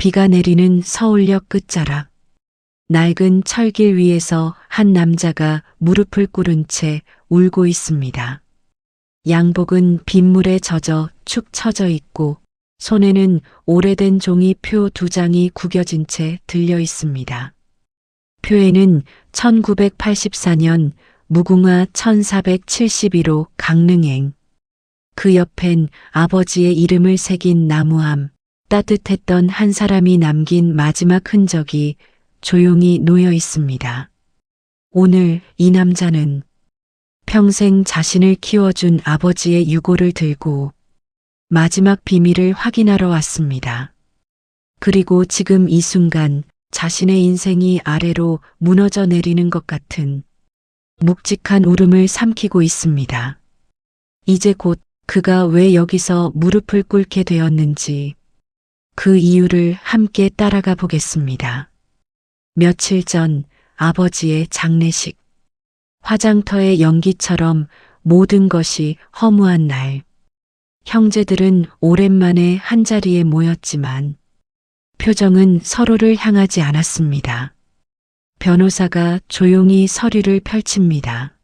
비가 내리는 서울역 끝자락. 낡은 철길 위에서 한 남자가 무릎을 꿇은 채 울고 있습니다. 양복은 빗물에 젖어 축 처져 있고 손에는 오래된 종이 표 두 장이 구겨진 채 들려 있습니다. 표에는 1984년 무궁화 1471호 강릉행. 그 옆엔 아버지의 이름을 새긴 나무함, 따뜻했던 한 사람이 남긴 마지막 흔적이 조용히 놓여 있습니다. 오늘 이 남자는 평생 자신을 키워준 아버지의 유고를 들고 마지막 비밀을 확인하러 왔습니다. 그리고 지금 이 순간 자신의 인생이 아래로 무너져 내리는 것 같은 묵직한 울음을 삼키고 있습니다. 이제 곧 그가 왜 여기서 무릎을 꿇게 되었는지 그 이유를 함께 따라가 보겠습니다. 며칠 전 아버지의 장례식. 화장터의 연기처럼 모든 것이 허무한 날. 형제들은 오랜만에 한자리에 모였지만 표정은 서로를 향하지 않았습니다. 변호사가 조용히 서류를 펼칩니다.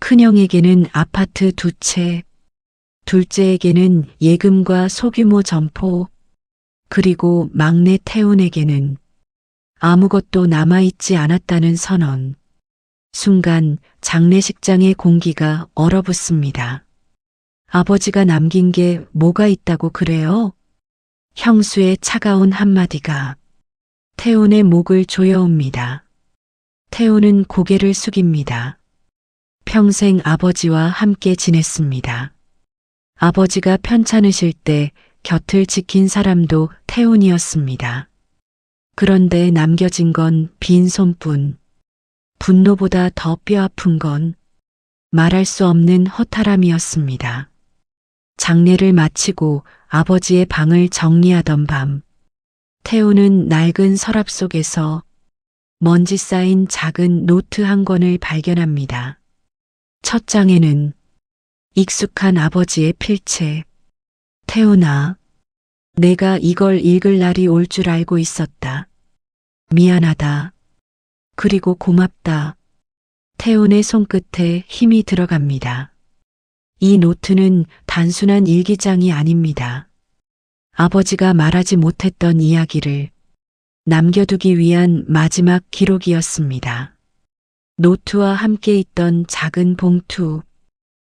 큰형에게는 아파트 두 채, 둘째에게는 예금과 소규모 점포, 그리고 막내 태훈에게는 아무것도 남아있지 않았다는 선언. 순간 장례식장의 공기가 얼어붙습니다. 아버지가 남긴 게 뭐가 있다고 그래요? 형수의 차가운 한마디가 태훈의 목을 조여옵니다. 태훈은 고개를 숙입니다. 평생 아버지와 함께 지냈습니다. 아버지가 편찮으실 때 곁을 지킨 사람도 태훈이었습니다. 그런데 남겨진 건 빈손뿐. 분노보다 더 뼈아픈 건 말할 수 없는 허탈함이었습니다. 장례를 마치고 아버지의 방을 정리하던 밤, 태우는 낡은 서랍 속에서 먼지 쌓인 작은 노트 한 권을 발견합니다. 첫 장에는 익숙한 아버지의 필체. 태훈아, 내가 이걸 읽을 날이 올 줄 알고 있었다. 미안하다. 그리고 고맙다. 태훈의 손끝에 힘이 들어갑니다. 이 노트는 단순한 일기장이 아닙니다. 아버지가 말하지 못했던 이야기를 남겨두기 위한 마지막 기록이었습니다. 노트와 함께 있던 작은 봉투,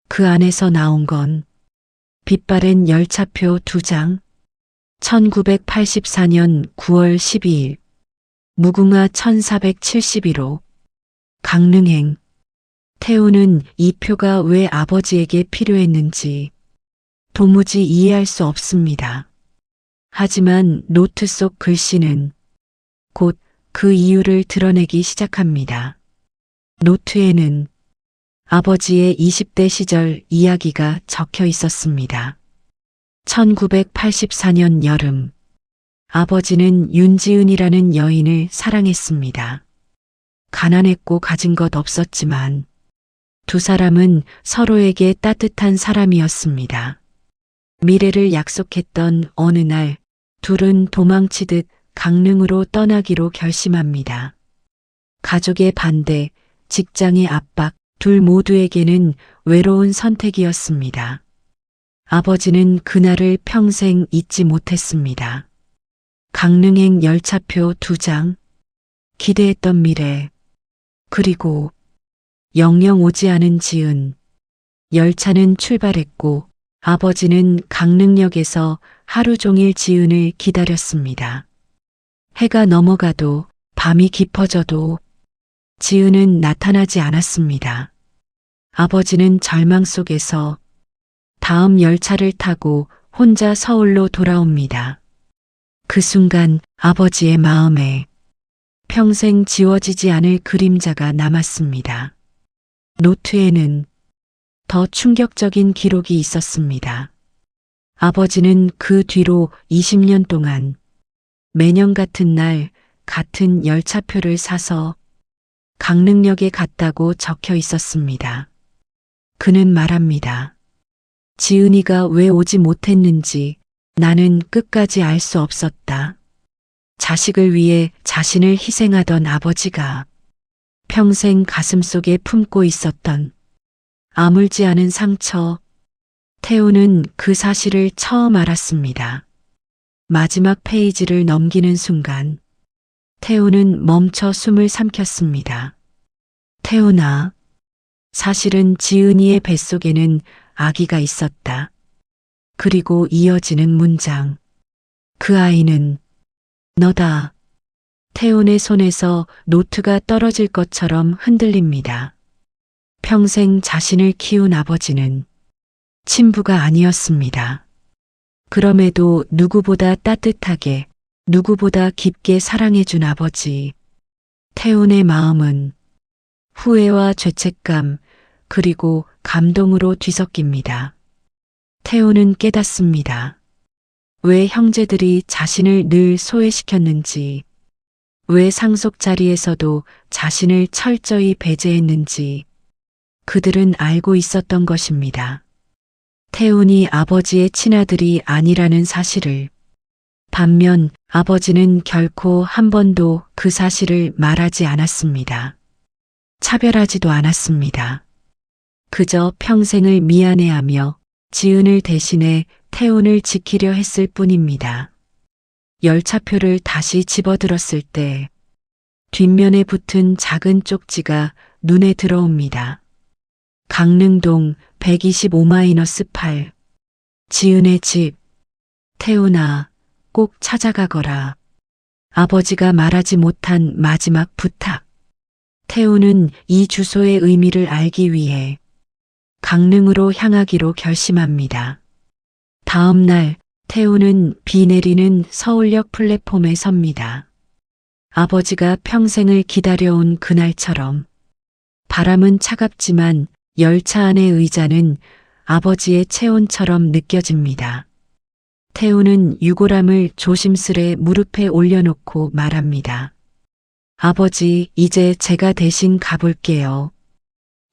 그 안에서 나온 건 빛바랜 열차표 두 장, 1984년 9월 12일, 무궁화 1471호, 강릉행. 태우는 이 표가 왜 아버지에게 필요했는지 도무지 이해할 수 없습니다. 하지만 노트 속 글씨는 곧 그 이유를 드러내기 시작합니다. 노트에는 아버지의 20대 시절 이야기가 적혀 있었습니다. 1984년 여름, 아버지는 윤지은이라는 여인을 사랑했습니다. 가난했고 가진 것 없었지만 두 사람은 서로에게 따뜻한 사람이었습니다. 미래를 약속했던 어느 날 둘은 도망치듯 강릉으로 떠나기로 결심합니다. 가족의 반대, 직장의 압박, 둘 모두에게는 외로운 선택이었습니다. 아버지는 그날을 평생 잊지 못했습니다. 강릉행 열차표 두 장, 기대했던 미래, 그리고 영영 오지 않은 지은. 열차는 출발했고 아버지는 강릉역에서 하루 종일 지은을 기다렸습니다. 해가 넘어가도 밤이 깊어져도 지은은 나타나지 않았습니다. 아버지는 절망 속에서 다음 열차를 타고 혼자 서울로 돌아옵니다. 그 순간 아버지의 마음에 평생 지워지지 않을 그림자가 남았습니다. 노트에는 더 충격적인 기록이 있었습니다. 아버지는 그 뒤로 20년 동안 매년 같은 날 같은 열차표를 사서 강릉역에 갔다고 적혀 있었습니다. 그는 말합니다. 지은이가 왜 오지 못했는지 나는 끝까지 알 수 없었다. 자식을 위해 자신을 희생하던 아버지가 평생 가슴속에 품고 있었던 아물지 않은 상처. 태우는 그 사실을 처음 알았습니다. 마지막 페이지를 넘기는 순간 태우는 멈춰 숨을 삼켰습니다. 태우나, 사실은 지은이의 뱃속에는 아기가 있었다. 그리고 이어지는 문장. 그 아이는 너다. 태훈의 손에서 노트가 떨어질 것처럼 흔들립니다. 평생 자신을 키운 아버지는 친부가 아니었습니다. 그럼에도 누구보다 따뜻하게, 누구보다 깊게 사랑해준 아버지. 태훈의 마음은 후회와 죄책감, 그리고 감동으로 뒤섞입니다. 태훈은 깨닫습니다. 왜 형제들이 자신을 늘 소외시켰는지, 왜 상속 자리에서도 자신을 철저히 배제했는지 그들은 알고 있었던 것입니다. 태훈이 아버지의 친아들이 아니라는 사실을 반면 아버지는 결코 한 번도 그 사실을 말하지 않았습니다. 차별하지도 않았습니다. 그저 평생을 미안해하며 지은을 대신해 태훈을 지키려 했을 뿐입니다. 열차표를 다시 집어들었을 때 뒷면에 붙은 작은 쪽지가 눈에 들어옵니다. 강릉동 125-8 지은의 집 태훈아 꼭 찾아가거라. 아버지가 말하지 못한 마지막 부탁. 태훈은 이 주소의 의미를 알기 위해 강릉으로 향하기로 결심합니다. 다음 날 태우는 비 내리는 서울역 플랫폼에 섭니다. 아버지가 평생을 기다려온 그날처럼 바람은 차갑지만 열차 안의 의자는 아버지의 체온처럼 느껴집니다. 태우는 유골함을 조심스레 무릎에 올려놓고 말합니다. 아버지, 이제 제가 대신 가볼게요.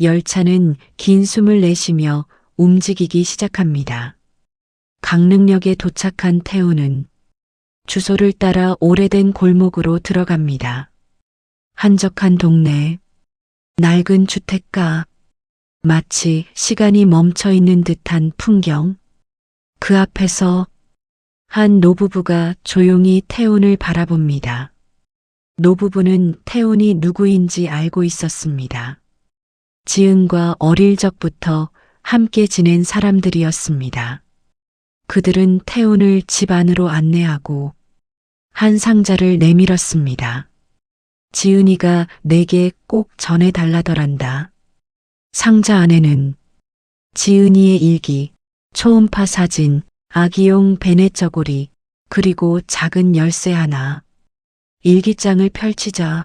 열차는 긴 숨을 내쉬며 움직이기 시작합니다. 강릉역에 도착한 태우는 주소를 따라 오래된 골목으로 들어갑니다. 한적한 동네, 낡은 주택가, 마치 시간이 멈춰 있는 듯한 풍경. 그 앞에서 한 노부부가 조용히 태운을 바라봅니다. 노부부는 태운이 누구인지 알고 있었습니다. 지은과 어릴 적부터 함께 지낸 사람들이었습니다. 그들은 태운을 집 안으로 안내하고 한 상자를 내밀었습니다. 지은이가 내게 꼭 전해달라더란다. 상자 안에는 지은이의 일기, 초음파 사진, 아기용 베네 저고리, 그리고 작은 열쇠 하나. 일기장을 펼치자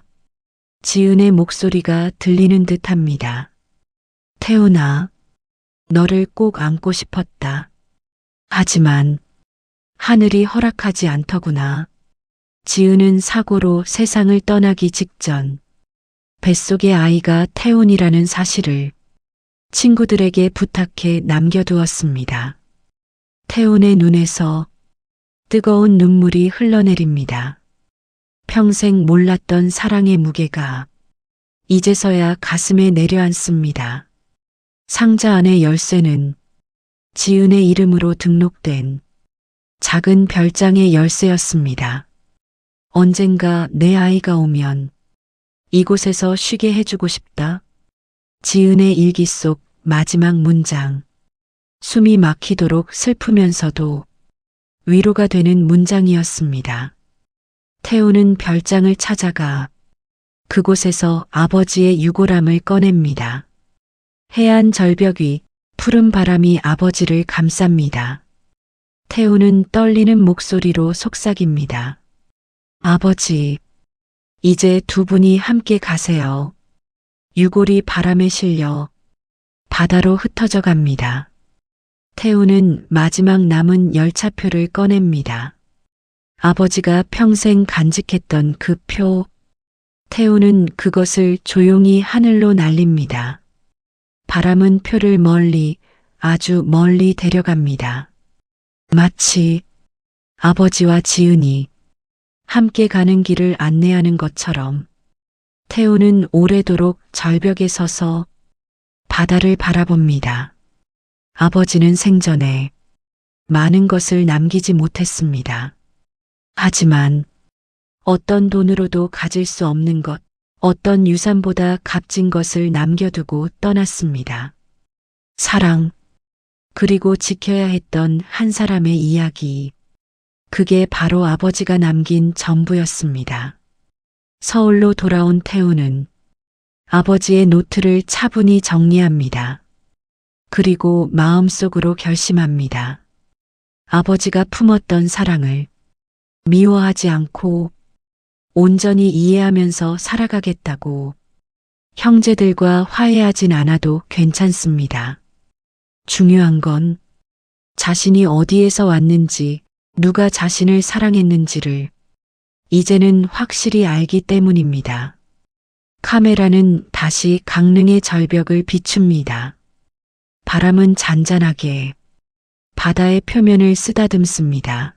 지은의 목소리가 들리는 듯 합니다. 태훈아, 너를 꼭 안고 싶었다. 하지만 하늘이 허락하지 않더구나. 지은은 사고로 세상을 떠나기 직전 뱃속의 아이가 태훈이라는 사실을 친구들에게 부탁해 남겨두었습니다. 태훈의 눈에서 뜨거운 눈물이 흘러내립니다. 평생 몰랐던 사랑의 무게가 이제서야 가슴에 내려앉습니다. 상자 안의 열쇠는 지은의 이름으로 등록된 작은 별장의 열쇠였습니다. 언젠가 내 아이가 오면 이곳에서 쉬게 해주고 싶다. 지은의 일기 속 마지막 문장. 숨이 막히도록 슬프면서도 위로가 되는 문장이었습니다. 태우는 별장을 찾아가 그곳에서 아버지의 유골함을 꺼냅니다. 해안 절벽 위 푸른 바람이 아버지를 감쌉니다. 태우는 떨리는 목소리로 속삭입니다. 아버지, 이제 두 분이 함께 가세요. 유골이 바람에 실려 바다로 흩어져 갑니다. 태우는 마지막 남은 열차표를 꺼냅니다. 아버지가 평생 간직했던 그 표. 태우는 그것을 조용히 하늘로 날립니다. 바람은 표를 멀리, 아주 멀리 데려갑니다. 마치 아버지와 지은이 함께 가는 길을 안내하는 것처럼 태우는 오래도록 절벽에 서서 바다를 바라봅니다. 아버지는 생전에 많은 것을 남기지 못했습니다. 하지만 어떤 돈으로도 가질 수 없는 것, 어떤 유산보다 값진 것을 남겨두고 떠났습니다. 사랑, 그리고 지켜야 했던 한 사람의 이야기. 그게 바로 아버지가 남긴 전부였습니다. 서울로 돌아온 태우는 아버지의 노트를 차분히 정리합니다. 그리고 마음속으로 결심합니다. 아버지가 품었던 사랑을 미워하지 않고 온전히 이해하면서 살아가겠다고 형제들과 화해하진 않아도 괜찮습니다. 중요한 건 자신이 어디에서 왔는지 누가 자신을 사랑했는지를 이제는 확실히 알기 때문입니다. 카메라는 다시 강릉의 절벽을 비춥니다. 바람은 잔잔하게 바다의 표면을 쓰다듬습니다.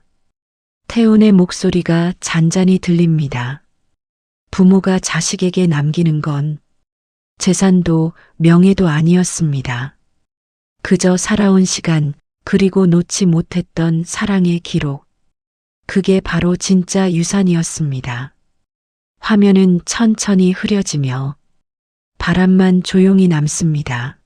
태운의 목소리가 잔잔히 들립니다. 부모가 자식에게 남기는 건 재산도 명예도 아니었습니다. 그저 살아온 시간, 그리고 놓지 못했던 사랑의 기록. 그게 바로 진짜 유산이었습니다. 화면은 천천히 흐려지며 바람만 조용히 남습니다.